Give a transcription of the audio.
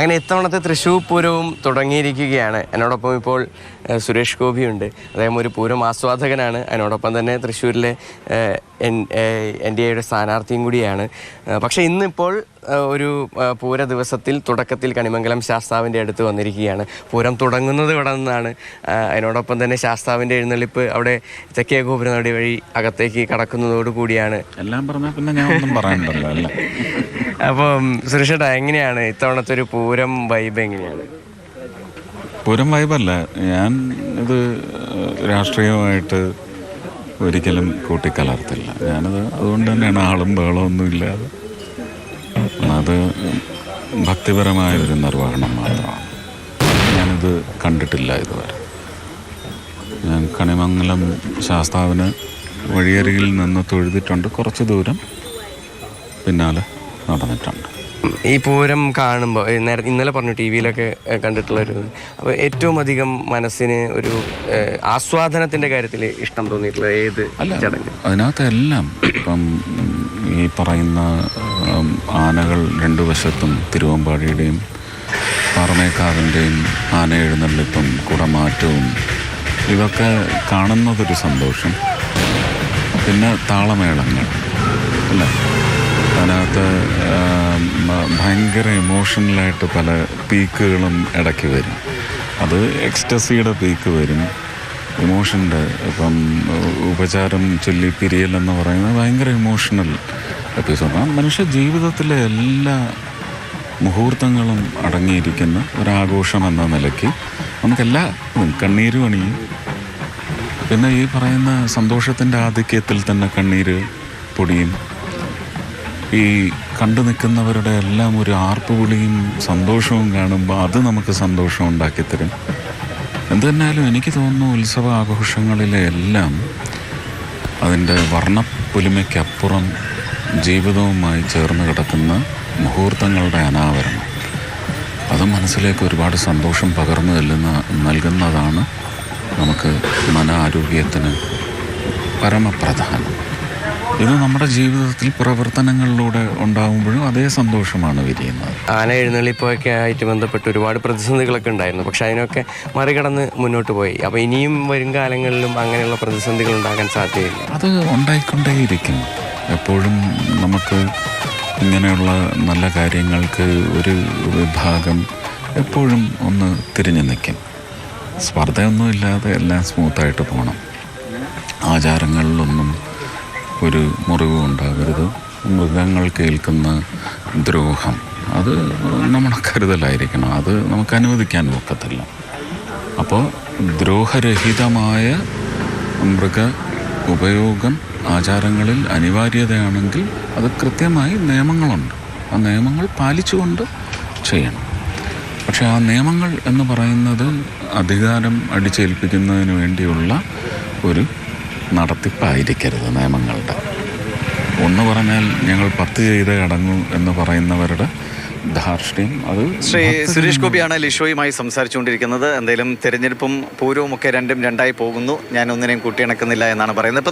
അങ്ങനെ ഇത്തവണത്തെ തൃശ്ശൂർ പൂരവും തുടങ്ങിയിരിക്കുകയാണ്. എന്നോടൊപ്പം ഇപ്പോൾ സുരേഷ് ഗോപിയുണ്ട്. അദ്ദേഹം ഒരു പൂരം ആസ്വാദകനാണ്. അതിനോടൊപ്പം തന്നെ തൃശ്ശൂരിലെ എൻ ഡി എയുടെ സ്ഥാനാർത്ഥിയും കൂടിയാണ്. പക്ഷേ ഇന്നിപ്പോൾ ഒരു പൂര ദിവസത്തിൽ തുടക്കത്തിൽ കണിമംഗലം ശാസ്താവിന്റെ അടുത്ത് വന്നിരിക്കുകയാണ്. പൂരം തുടങ്ങുന്നത് ഇവിടെ നിന്നാണ്. അതിനോടൊപ്പം തന്നെ ശാസ്താവിന്റെ എഴുന്നള്ളിപ്പ് അവിടെ തെക്കേ ഗോപുരനടി വഴി അകത്തേക്ക് കടക്കുന്നതോടു കൂടിയാണ്. എല്ലാം പറഞ്ഞാൽ പിന്നെ ഞാൻ ഒന്നും പറയണ്ടല്ലോ അപ്പം സുരേഷേട്ടാ എങ്ങനെയാണ് ഇത്തവണത്തെ ഒരു പൂരം വൈബ് എങ്ങനെയാണ്? പൂരം വൈബല്ല ഞാൻ ഇത് രാഷ്ട്രീയമായിട്ട് ഒരിക്കലും കൂട്ടിക്കലർത്തില്ല. ഞാനത് അതുകൊണ്ട് തന്നെയാണ് ആളും ബഹളവും ഒന്നും ഇല്ലാതെ. അത് ഭക്തിപരമായ ഒരു നിർവഹണം മാത്രമാണ്. ഞാനിത് കണ്ടിട്ടില്ല ഇതുവരെ. ഞാൻ കണിമംഗലം ശാസ്താവിന് വഴിയരികിൽ നിന്ന് തൊഴുതിട്ടുണ്ട്. കുറച്ച് ദൂരം പിന്നാലെ നടന്നിട്ടുണ്ട്. ഈ പൂരം കാണുമ്പോൾ ഇന്നലെ പറഞ്ഞു ടി വിയിലൊക്കെ കണ്ടിട്ടുള്ളൊരു അപ്പോൾ ഏറ്റവും അധികം മനസ്സിന് ഒരു ആസ്വാദനത്തിന്റെ ആസ്വാദനത്തിന്റെ കാര്യത്തിൽ ഇഷ്ടം തോന്നിയിട്ടുള്ള ഏത് ചടങ്ങ്? അതിനകത്ത് എല്ലാം ഇപ്പം ഈ പറയുന്ന ആനകൾ രണ്ടു വശത്തും തിരുവമ്പാടിയുടെയും പാറമേക്കാവിന്റെയും ആന എഴുന്നള്ളിപ്പും കുടമാറ്റവും ഇതൊക്കെ കാണുന്നതൊരു സന്തോഷം. പിന്നെ താളമേളങ്ങൾ അല്ലേ? അതിനകത്ത് ഭയങ്കര ഇമോഷണലായിട്ട് പല പീക്കുകളും ഇടയ്ക്ക് വരും. അത് എക്സ്റ്റസിയുടെ പീക്ക് വരും. ഇമോഷന്റെ ഇപ്പം ഉപചാരം ചൊല്ലി പിരിയൽ എന്ന് പറയുന്നത് ഭയങ്കര ഇമോഷണൽ എപ്പിസോഡാണ് മനുഷ്യ ജീവിതത്തിലെ എല്ലാ മുഹൂർത്തങ്ങളും അടങ്ങിയിരിക്കുന്ന ഒരാഘോഷം എന്ന നിലയ്ക്ക് നമുക്കെല്ലാ കണ്ണീരും അണിയും. പിന്നെ ഈ പറയുന്ന സന്തോഷത്തിന്റെ ആധിക്യത്തിൽ തന്നെ കണ്ണീര് പൊടിയും. ഈ കണ്ടു നിൽക്കുന്നവരുടെ എല്ലാം ഒരു ആർപ്പുവിളിയും സന്തോഷവും കാണുമ്പോൾ അത് നമുക്ക് സന്തോഷം ഉണ്ടാക്കിത്തരും എന്ത് തന്നെയാലും എനിക്ക് തോന്നുന്നു ഉത്സവ ആഘോഷങ്ങളിലെ എല്ലാം അതിന്റെ വർണപ്പൊലിമയ്ക്കപ്പുറം ജീവിതവുമായി ചേർന്ന് കിടക്കുന്ന മുഹൂർത്തങ്ങളുടെ അനാവരണം. അത് മനസ്സിലേക്ക് ഒരുപാട് സന്തോഷം പകർന്നു നൽകുന്ന നൽകുന്നതാണ് നമുക്ക് മന ആരോഗ്യത്തിന് പരമപ്രധാനം. ഇത് നമ്മുടെ ജീവിതത്തിൽ പ്രവർത്തനങ്ങളിലൂടെ ഉണ്ടാകുമ്പോഴും അതേ സന്തോഷമാണ് വിരിയുന്നത്. ആന എഴുന്നള്ളിപ്പൊക്കെ ആയിട്ട് ബന്ധപ്പെട്ട് ഒരുപാട് പ്രതിസന്ധികളൊക്കെ ഉണ്ടായിരുന്നു. പക്ഷെ അതിനൊക്കെ മറികടന്ന് മുന്നോട്ട് പോയി. അപ്പോൾ ഇനിയും വരും കാലങ്ങളിലും അങ്ങനെയുള്ള പ്രതിസന്ധികൾ ഉണ്ടാകാൻ സാധ്യതയില്ല. അത് ഉണ്ടായിക്കൊണ്ടേയിരിക്കും എപ്പോഴും നമുക്ക് ഇങ്ങനെയുള്ള നല്ല കാര്യങ്ങൾക്ക് ഒരു വിഭാഗം എപ്പോഴും ഒന്ന് തിരിഞ്ഞു നിൽക്കും. സ്പർദ്ധയൊന്നുമില്ലാതെ എല്ലാം സ്മൂത്തായിട്ട് പോകണം. ആചാരങ്ങളിലൊന്നും ഒരു മുറിവും ഉണ്ടാകരുത്. മൃഗങ്ങൾക്ക് കേൾക്കുന്ന ദ്രോഹം. അത് നമ്മുടെ കരുതലായിരിക്കണം. അത് നമുക്ക് അനുവദിക്കാൻ ഒക്കത്തില്ല. അപ്പോൾ ദ്രോഹരഹിതമായ മൃഗ ഉപയോഗം ആചാരങ്ങളിൽ അനിവാര്യതയാണെങ്കിൽ അത് കൃത്യമായി നിയമങ്ങളുണ്ട്. ആ നിയമങ്ങൾ പാലിച്ചുകൊണ്ട് ചെയ്യണം. പക്ഷെ ആ നിയമങ്ങൾ എന്ന് പറയുന്നത് അധികാരം അടിച്ചേൽപ്പിക്കുന്നതിന് വേണ്ടിയുള്ള ഒരു നടത്തിപ്പായിരിക്കരുത് നിയമങ്ങളുടെ. ഒന്ന് പറഞ്ഞാൽ ഞങ്ങൾ പത്ത് ചെയ്ത് അടങ്ങൂ എന്ന് പറയുന്നവരുടെ ധാർഷ്ട്യം അത് ശ്രീ സുരേഷ് ഗോപിയാണ് ലിഷോയുമായി സംസാരിച്ചുകൊണ്ടിരിക്കുന്നത്. എന്തായാലും തെരഞ്ഞെടുപ്പും പൂരവും ഒക്കെ രണ്ടും രണ്ടായി പോകുന്നു. ഞാൻ ഒന്നിനെയും കൂട്ടിയിണക്കുന്നില്ല എന്നാണ് പറയുന്നത്.